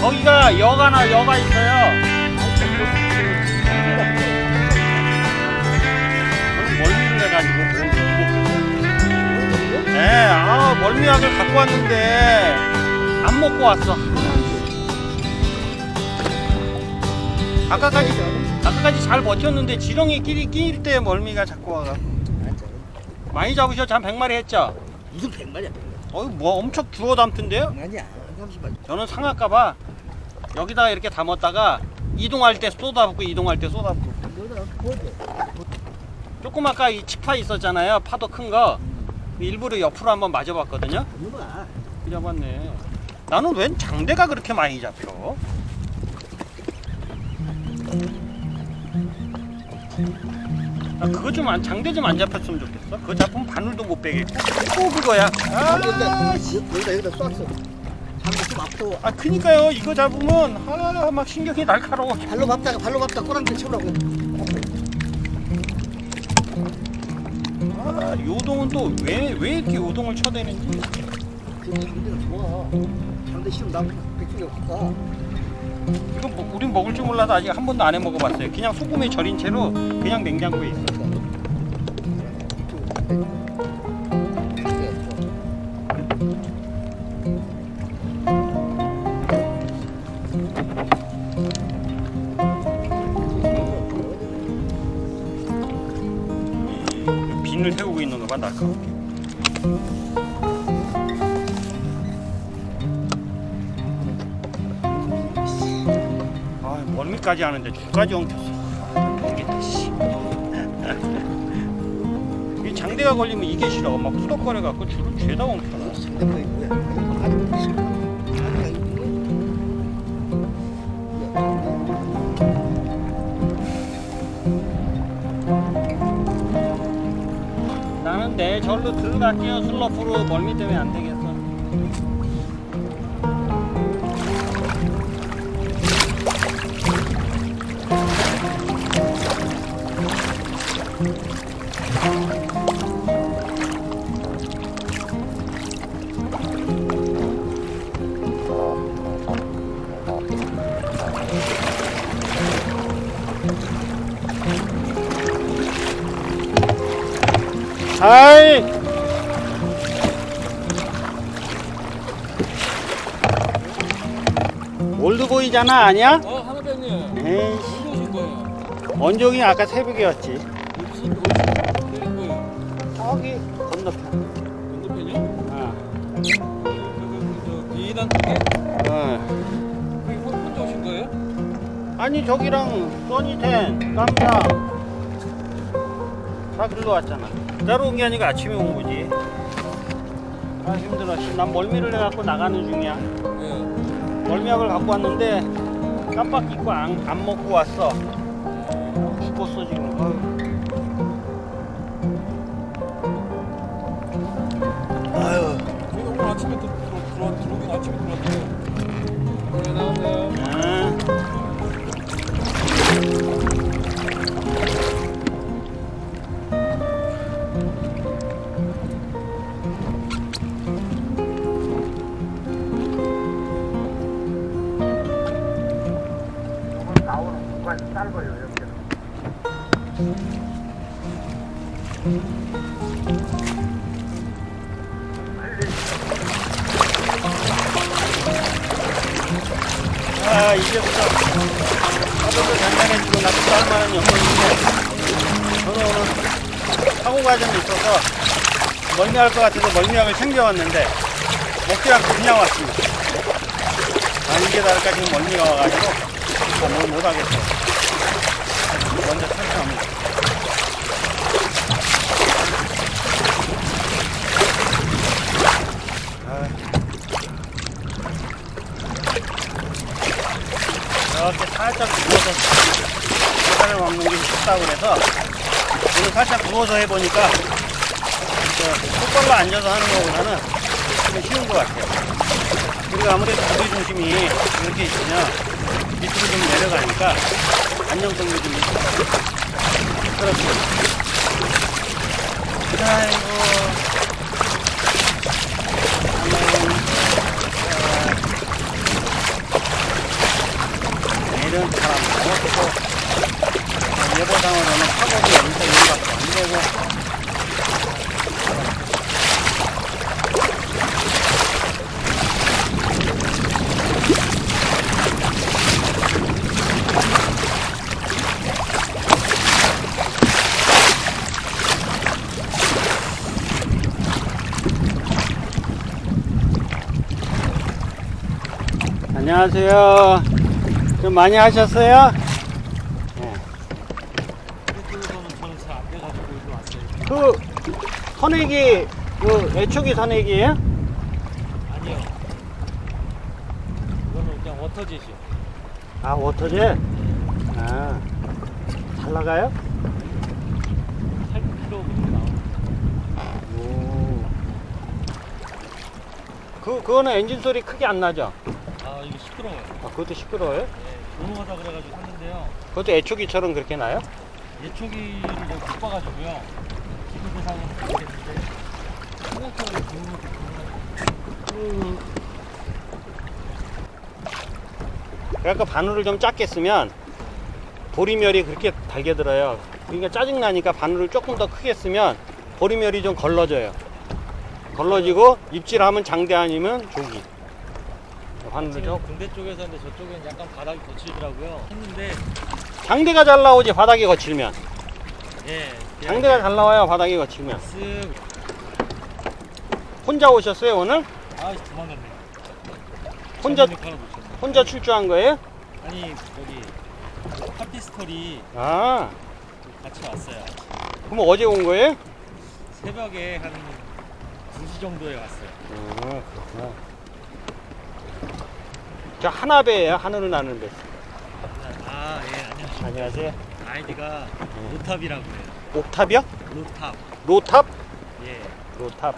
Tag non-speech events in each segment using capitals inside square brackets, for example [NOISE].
거기가 여가나 여가 있어요. 저는 멀미를 해가지고 네, 아 멀미약을 갖고 왔는데 안 먹고 왔어. 아까까지 아까까지 잘 버텼는데 지렁이 끼리 끼일 때 멀미가 자꾸 와가. 많이 잡으셨죠? 한 100마리 했죠? 무슨 백마리야? 어이 뭐 엄청 주워 담던데요? 아니야. 저는 상할까봐 여기다가 이렇게 담았다가 이동할 때 쏟아붓고 이동할 때 쏟아붓고? 조금 아까 이 치파 있었잖아요. 파도 큰 거. 일부러 옆으로 한번 맞아봤거든요. 이놈아. 그 잡았네. 나는 웬 장대가 그렇게 많이 잡혀? 아 그거 좀 안, 장대 좀 안 잡혔으면 좋겠어. 그거 잡으면 바늘도 못 빼겠고. 또 그거야. 아, 여기다 여기다 여기다 쐈어. 잠도 좀 앞도. 아 그니까요 이거 잡으면 아막 신경이 날카로워 발로 밟다가 발로 밟다가 꼬랑지 쳐라고. 아, 요동은 또 왜 왜 이렇게 요동을 쳐대는지 그 장대가 좋아. 장대 싫으면 나 백종이 없을까? 이거 뭐, 우린 먹을 줄 몰라도 아직 한 번도 안 해 먹어봤어요 그냥 소금에 절인 채로 그냥 냉장고에 있어 거봐 날카롭게 아 멀미까지 하는데 줄까지 엉켰어. [LAUGHS] 이 장대가 걸리면 이게 싫어. 막 후덕거려 갖고 줄을 죄다 엉켜 들어갈게요. 슬로프로 멀미 때문에 안 되겠 올드보이잖아 아니야? 어, 하나배님. 에이씨 언제 오신 거예요? 원종이 아까 새벽이었지 무슨 어디 내린 거예요? 저기 건너편 건너편이요? 어. 그, 그, 저, 비단 쪽에? 어. 거기 혼- 혼자 오신 거예요? 아니 저기랑 써니텐 깜짝 다 글로 왔잖아 따로 온 게 아니고 아침에 온 거지 아 힘들어 씨. 난 멀미를 해갖고 나가는 중이야 네. 멀미약을 갖고 왔는데 깜빡 잊고 안, 안 먹고 왔어 죽었어 지금 아유. 제가 오늘 아침에 또 들어오긴 아침에 들어왔어요. 네 나왔네요. 아 이제부터 하도도 장난해주고 나도 싸움하는 영혼인데 저는 오늘 사고 과정이 있어서 멀미할 것 같아서 멀미약을 챙겨왔는데 먹지 않고 그냥 왔습니다. 아 이게 다를까 지금 멀미가 와가지고 아, 뭘 못하겠어. 먼저 탈출합니다 아. 이렇게 살짝 누워서 계란을 먹는 게 쉽다고 그래서 오늘 살짝 누워서 해보니까 저 똑바로 앉아서 하는 것보다는 좀 쉬운 것 같아요. 그리고 아무래도 무게 중심이 이렇게 있으면 밑으로 좀 내려가니까 안정성도 좀 있고 그렇습니다. 아이고 먹고 예보상으로는 파고도 여기서 일밖에 안 되고 안녕하세요. 좀 많이 하셨어요? 네. 이쪽에서는 저는 잘안 돼가지고 일로 왔어요. 그 선액이 그 애초기 선액이에요? 아니요. 이거는 그냥 워터젯이요. 아 워터젯? 아, 잘 나가요? 8kg 정도. 오. 그 그거는 엔진 소리 크게 안 나죠? 아 이거 시끄러워요. 아 그것도 시끄러워요? 네, 조용하다 그래가지고 샀는데요. 그것도 애초기처럼 그렇게 나요? 예초기를 내가 못 봐가지고요. 그러니까 바늘을 좀 작게 쓰면 보리멸이 그렇게 달게 들어요. 그러니까 짜증 나니까 바늘을 조금 더 크게 쓰면 보리멸이 좀 걸러져요. 걸러지고 입질하면 장대 아니면 조기. 바늘을 좀 군대 쪽에서 근데 저쪽엔 약간 바닥이 거칠더라고요. 했는데 장대가 잘 나오지 바닥이 거칠면. 예 장대가 잘 나와요 바닥이 거칠면. 쓱 혼자 오셨어요 오늘? 아 도망갔네. 혼자 전문이. 혼자 출주한 거예요? 아니 저기 파티스토리 아 같이 왔어요. 그럼 어제 온 거예요? 새벽에 한 2시 정도에 왔어요. 아 그렇구나. 저 하나배예요 하늘을 나는 데. 아, 예, 안녕하세요. 안녕하세요. 아이디가 로탑이라고 해요. 옥탑이요? 로탑. 로탑? 예. 로탑.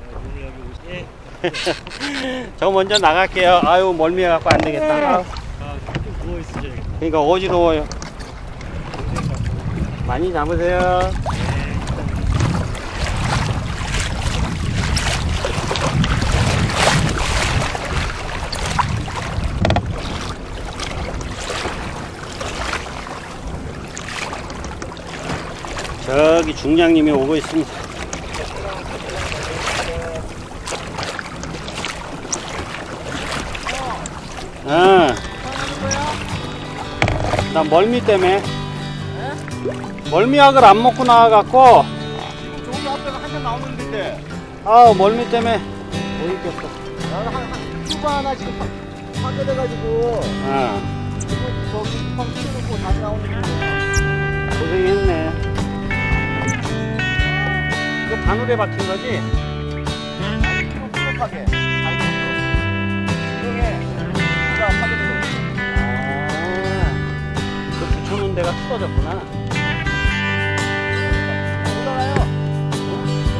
네, 오늘 여기 오시, 예. 저 먼저 나갈게요. 아유 멀미해 갖고 안 되겠다. 아유, 아, 좀 누워 있으셔야겠다. 그러니까 어지러워요. 많이 잡으세요. 예. 저기 중장님이 오고 있습니다. 아. 나 멀미 때문에 멀미약을 안 먹고 나와갖고 지금 저기 앞에가 한참 나오는 데인데 아 멀미 때문에 못 있겠어. 나는 한한 튜브 하나 지금 파- 파괴돼가지고 아 지금 저기 펌 치놓고 다시 나오는 거. 고생했네. 바늘에 박힌 거지? 아니 좀 부족하게. 아니 지금에 누가 파괴된 아, 그 붙여놓은 데가 틀어졌구나. 거. 올라가요.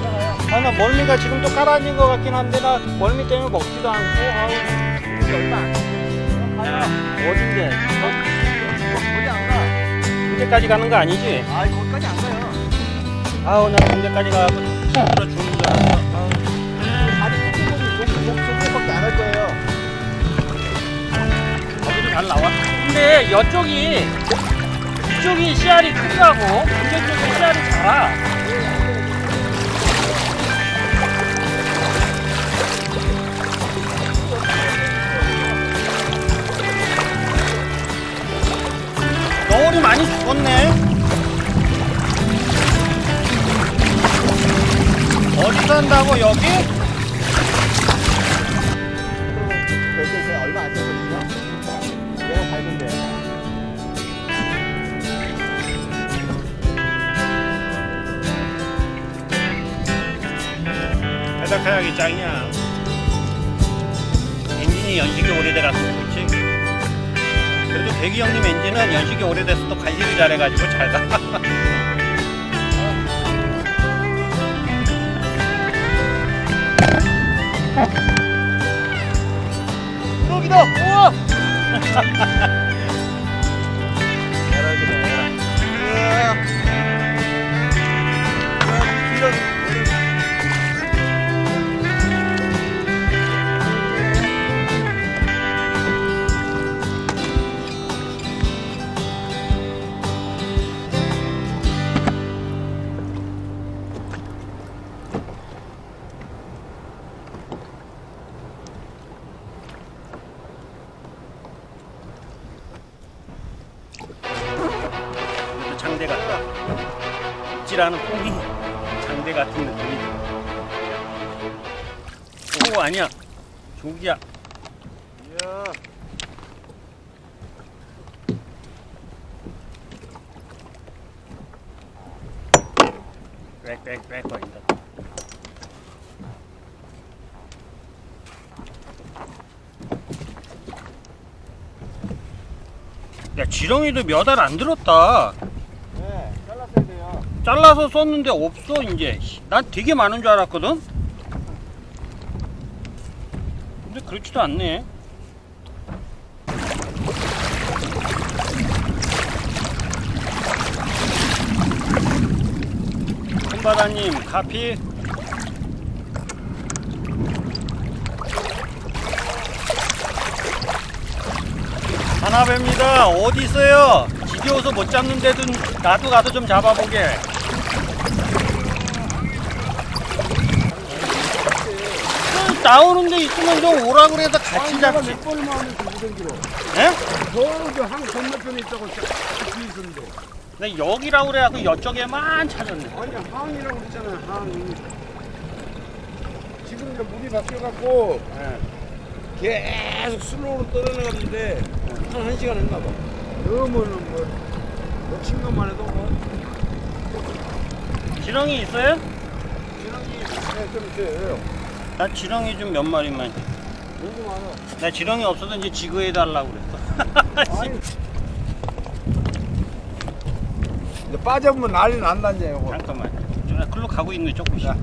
올라가요. 아, 나 멀미가 지금 또 깔아앉은 것 같긴 한데, 나 멀미 때문에 먹지도 않고, 아우, 이게 얼마 안 돼. 야, 어딘데? 거기 안 가. 군대까지 가는 거 아니지? 아, 거기까지 안 가요. 아우, 나 군대까지 가고, 힘들어 죽는 줄 알았어. 아우. 아니, 뚜껑이 목, 목, 밖에 안 할 거예요. 거기도 잘 나와. 근데 이쪽이 이쪽이 씨알이 크더라고. 군대 쪽이 씨알이 작아. 너울이 많이 죽었네. 어디서 한다고 여기? 그래서 제가 얼마 안 됐거든요. 내가 밟은데. 바닥하약이 짱이야. 엔진이 연식이 오래돼가지고 그렇지. 그래도 대기 형님 엔진은 연식이 오래돼서도 관리를 잘해가지고 잘 가. [LAUGHS] [LAUGHS] 여기다! 우와! [LAUGHS] 우와. 우와, 같다. 있지라는 뽕이 장대 같은 느낌이. 오 아니야. 조기야. 이야. 빽빽빽 거린다. 야 지렁이도 몇 알 안 들었다. 잘라서 썼는데 없어 이제. 난 되게 많은 줄 알았거든. 근데 그렇지도 않네. 손바다님 카피. 하나배입니다. 어디 있어요? 지겨워서 못 잡는데도 나도 가도 좀 잡아보게. 그 나오는 데 있으면 좀 오라 그래서 같이 잡지. 몇 번을 마음을 들고 댕기로. 예? 저기 한 건너편에 있다고 저기 있었는데. 나 여기라고 그래갖고 이쪽에만 찾았네. 아니, 항이라고 그랬잖아요, 항. 지금 이제 물이 바뀌어갖고 예. 계속 슬로우로 떨어나갔는데 한 1시간 했나 봐. 그러면은 뭐, 놓친 것만 해도 뭐, 지렁이 있어요? 지렁이 네, 좀 있어요. 나 지렁이 좀 몇 마리만. 너무 많아. 나 지렁이 없어도 이제 지그해 달라고 그랬어. [LAUGHS] 아니. 이제 빠져보면 난리 난다니까, 이거. 잠깐만. 저 글로 가고 있네 조금씩. 자.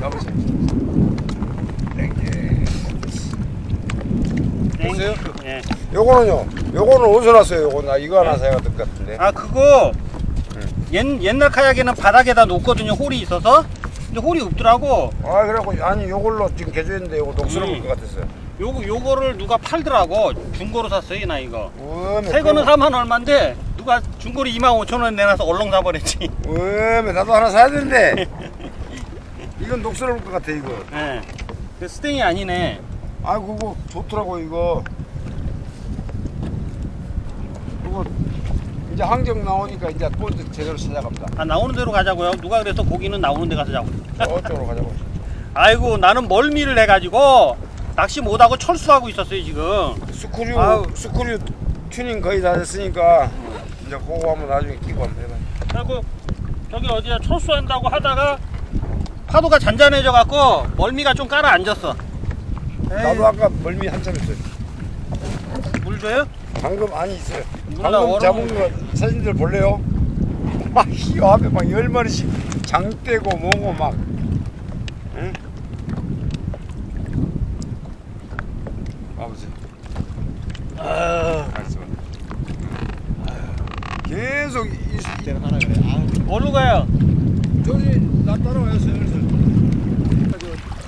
잡으세요. 보세요. 예. 요거는요. 요거는 어디서 났어요? 요거 나 이거 하나 사야 될 것 같은데. 아 그거 옛, 옛날 카약에는 바닥에다 놓거든요. 홀이 있어서. 근데 홀이 없더라고. 아 그래갖고 아니 요걸로 지금 개조했는데 요거 녹슬어볼 음. 것 같았어요. 요거 요거를 누가 팔더라고. 중고로 샀어요 나 이거. 음에 새 거는 4만 얼마인데 누가 중고로 2만 5천 원 내놔서 얼렁 사버렸지. [LAUGHS] 음에 나도 하나 사야 되는데. 이건 녹슬어볼 것 같아 이거. 예. 그 스탱이 아니네. 아 그거 좋더라고 이거. 그거 이제 항정 나오니까 이제 또 이제 제대로 찾아갑니다. 아 나오는 대로 가자고요. 누가 그래서 고기는 나오는 데 가서 잡고. 저쪽으로 가자고. 아이고 나는 멀미를 해가지고 낚시 못하고 철수하고 있었어요 지금. 스크류 아우. 스크류 튜닝 거의 다 됐으니까 이제 그거 한번 나중에 끼고 한번 해봐. 그리고 저기 어디야 철수한다고 하다가 파도가 잔잔해져 갖고 멀미가 좀 깔아앉았어. 나도 아까 멀미 한참 했어요. 물 줘요? 방금 안이 있어요. 몰라, 방금 얼음- 잡은 거 사진들 볼래요? 막 이 앞에 막 열 마리씩 장대고 뭐고 막 응? 아버지 아, 알았어 계속 이, 이, 내가 하나 그래. 아, 어디로 가요? 저기 나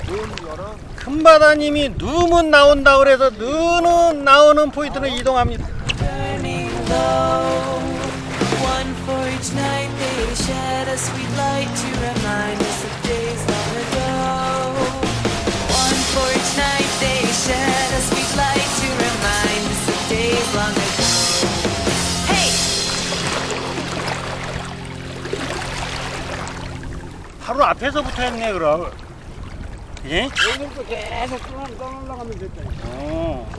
뭔줄 알아? 큰바다님이 누문 나온다 그래서 느는 나오는 포인트로 이동합니다. Each night they shed a sweet light to remind us of days long ago. One for each night they shed a sweet light to remind us of days long ago. Hey! 바로 앞에서 붙어 있네 그럼. 예? 여기부터 계속 떠나 떠나가면 됐다. 어.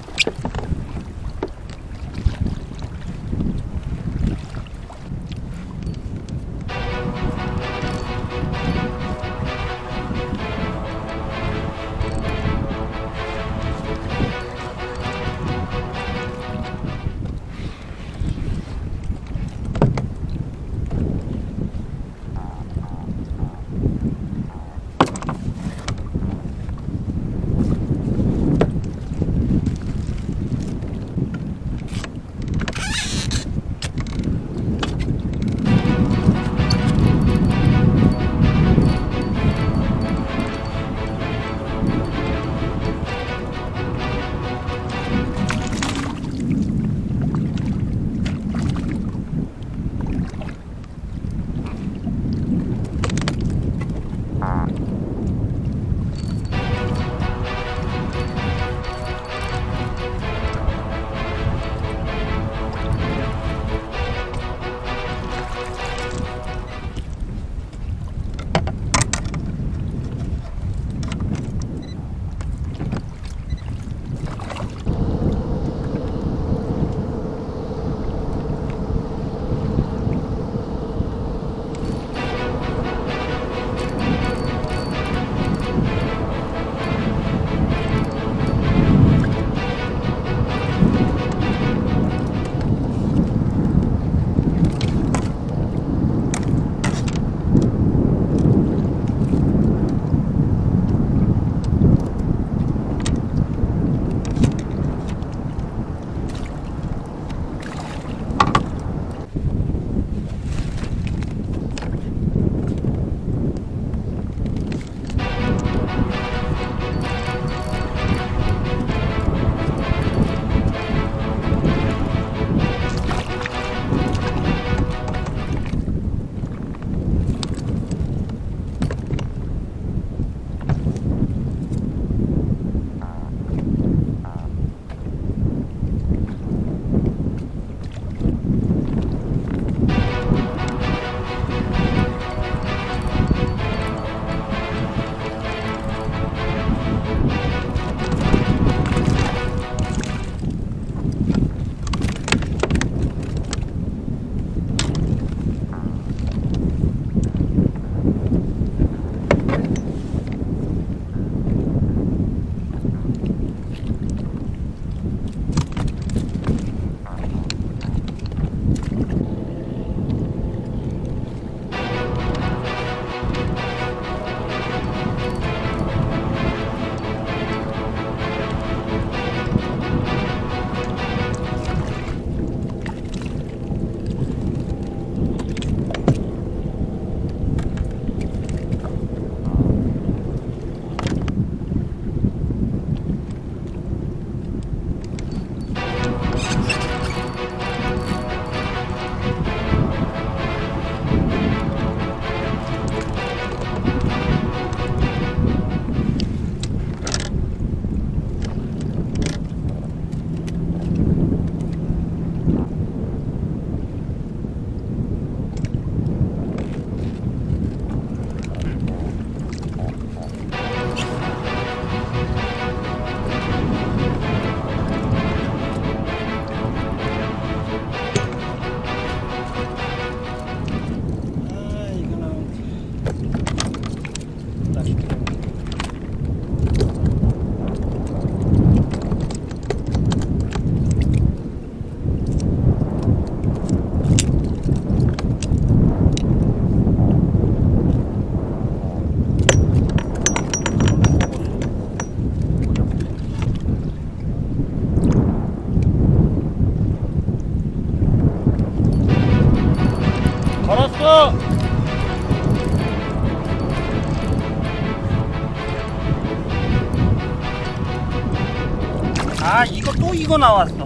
이거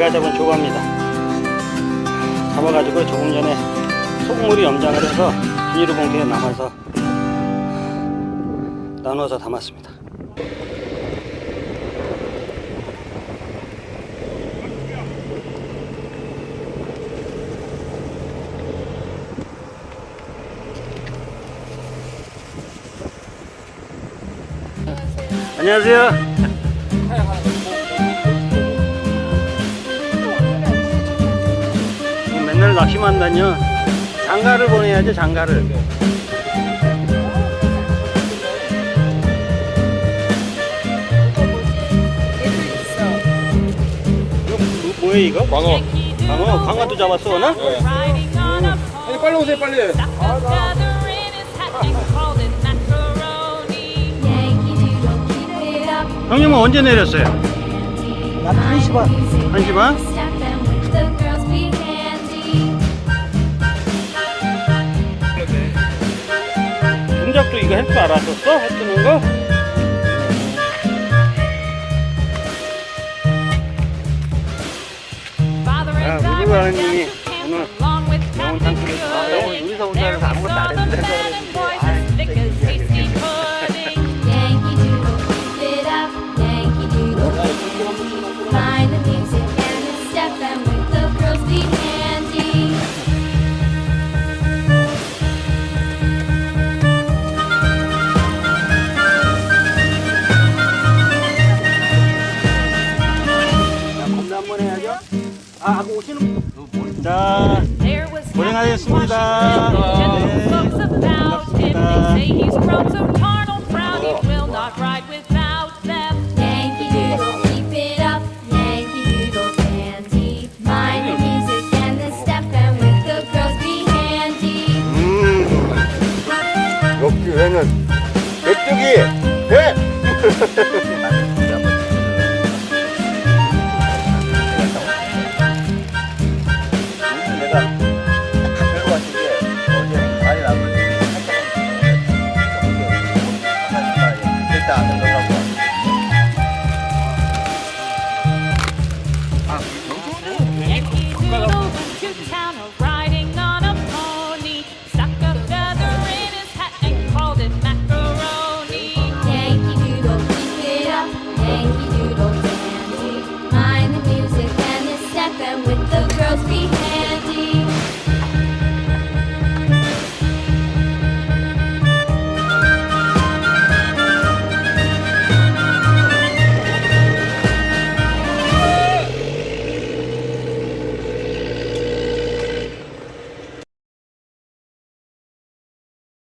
제가 잡은 조과입니다. 잡아가지고 조금 전에 소금물이 염장을 해서 비닐로 봉투에 남아서 나눠서 담았습니다. 안녕하세요. 맨날 낚시만 다녀. 장가를 보내야죠, 장가를. 이거 뭐, 뭐야 이거? 광어. 광어, 광어도 잡았어, 오늘? 아니 빨리 오세요 빨리. 형님은 언제 내렸어요? 한 시간. 한시 반? 동작도 이거 할 줄 알았었어? 해 뜨는 거? 아, 우리 camp 오늘 영혼. 아, 영혼 여기서 혼자서 아무것도 안 했는데